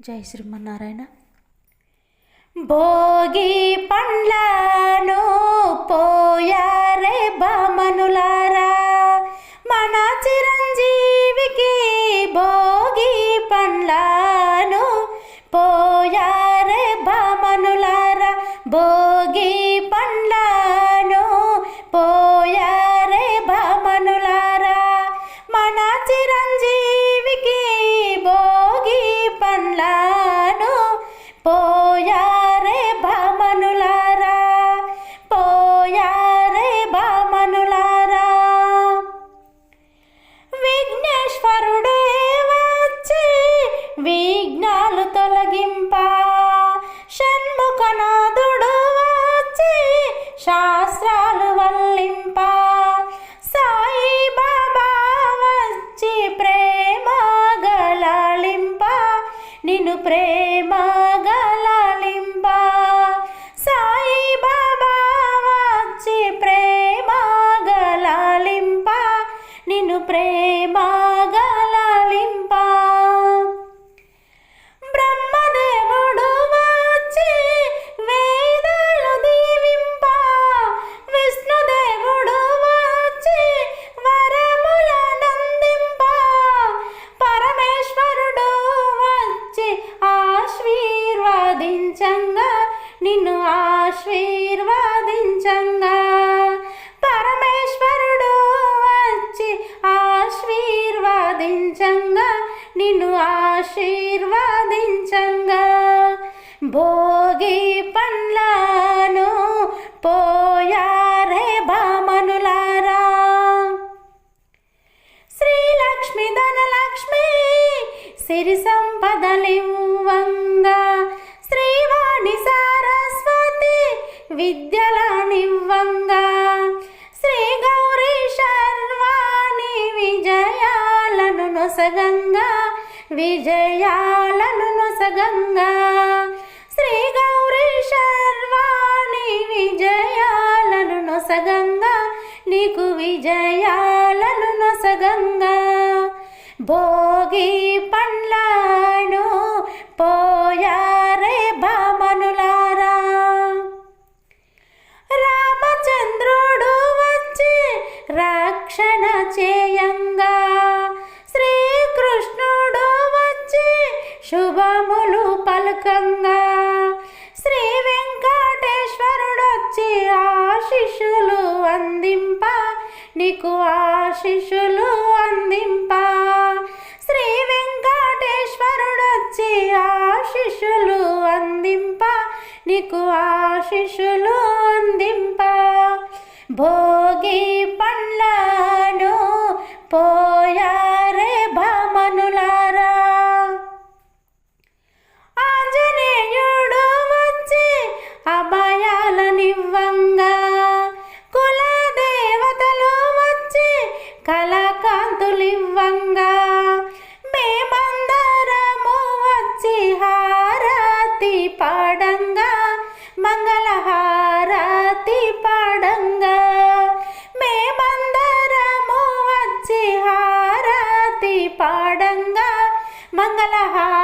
జై శ్రీమన్నారాయణ. భోగి పండ్లను పోయారే బామనులారా. మన చిరంజీవికి భోగి పండ్లను పోయారే బామనులారా. భోగి నిన్ను ఆశీర్వదించంగా నిన్ను ఆశీర్వదించంగా. పరమేశ్వరుడు వచ్చి ఆశీర్వదించంగా నిన్ను ఆశీర్వదించంగా. భోగి పండ్లను పోయారే బామనులారా. శ్రీలక్ష్మి ధనలక్ష్మి సిరి సంపదలివ్వంగా విద్యలనివ్వంగా శ్రీ గౌరీ శర్వాణి విజయాలను నొసగంగా విజయాలను నొసగంగా. శ్రీ గౌరీ శర్వాణి విజయాలను నొసగంగా నీకు విజయాలను నొసగంగా. భోగి పండ్ల రక్షణ చేయంగా. శ్రీకృష్ణుడు వచ్చి శుభములు పలకంగా. శ్రీ వెంకటేశ్వరుడు వచ్చి ఆశిషులు అందింప నీకు ఆశిషులు అందింప. శ్రీ వెంకటేశ్వరుడు వచ్చి ఆశిషులు అందింప నీకు ఆశిషులు అందింప. భోగి పండ్ల மங்களஹா